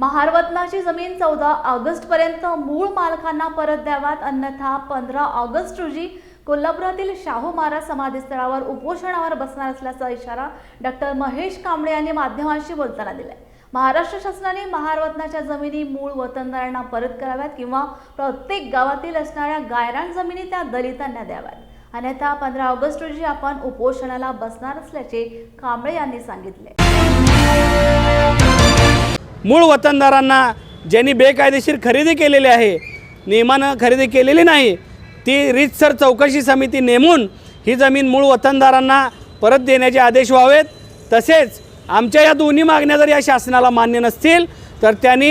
महारवतनाची जमीन चौदा ऑगस्टपर्यंत मूळ मालकांना परत द्याव्यात अन्यथा पंधरा ऑगस्ट रोजी कोल्हापुरातील शाहू महाराज समाधीस्थळावर उपोषणावर बसणार असल्याचा इशारा डॉक्टर महेश कांबळे यांनी माध्यमांशी बोलताना दिलाय. महाराष्ट्र शासनाने महारत्नाच्या जमिनी मूळ वतनदारांना परत कराव्यात किंवा प्रत्येक गावातील असणाऱ्या गायरान जमिनी त्या दलितांना द्याव्यात. अन्यथा पंधरा ऑगस्ट रोजी आपण उपोषणाला बसणार असल्याचे कांबळे यांनी सांगितले. मूळ वतनदारांना ज्यांनी बेकायदेशीर खरेदी केलेली आहे नियमानं खरेदी केलेली नाही ती रीतसर चौकशी समिती नेमून ही जमीन मूळ वतनदारांना परत देण्याचे आदेश व्हावेत. तसेच आमच्या या दोन्ही मागण्या जर या शासनाला मान्य नसतील तर त्यांनी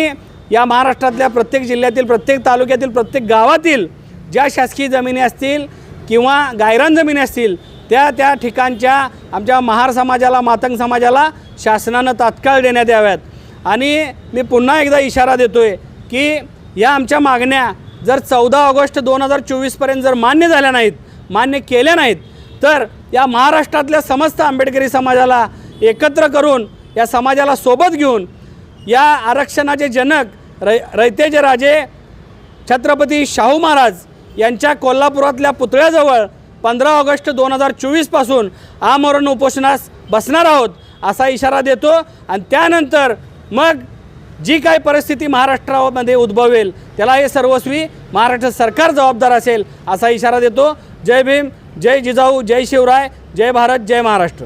या महाराष्ट्रातल्या प्रत्येक जिल्ह्यातील प्रत्येक तालुक्यातील प्रत्येक गावातील ज्या शासकीय जमिनी असतील किंवा गायरान जमिनी असतील त्या त्या ठिकाणच्या आमच्या महार समाजाला मातंग समाजाला शासनानं तात्काळ देण्यात याव्यात. आणि मी पुन्हा एकदा इशारा देतो आहे की या आमच्या मागण्या जर चौदा ऑगस्ट दोन हजार चोवीसपर्यंत जर मान्य झाल्या नाहीत मान्य केल्या नाहीत तर या महाराष्ट्रातल्या समस्त आंबेडकरी समाजाला एकत्र करून या समाजाला सोबत घेऊन या आरक्षणाचे जनक रै रयतेचे राजे छत्रपती शाहू महाराज यांच्या कोल्हापुरातल्या पुतळ्याजवळ पंधरा ऑगस्ट दोन हजार चोवीसपासून आमरण उपोषणास बसणार आहोत असा इशारा देतो. आणि त्यानंतर मग जी काय परिस्थिती महाराष्ट्रामध्ये उद्भवेल त्याला हे सर्वस्वी महाराष्ट्र सरकार जबाबदार असेल असा इशारा देतो. जय भीम जय जिजाऊ जय शिवराय जय भारत जय महाराष्ट्र.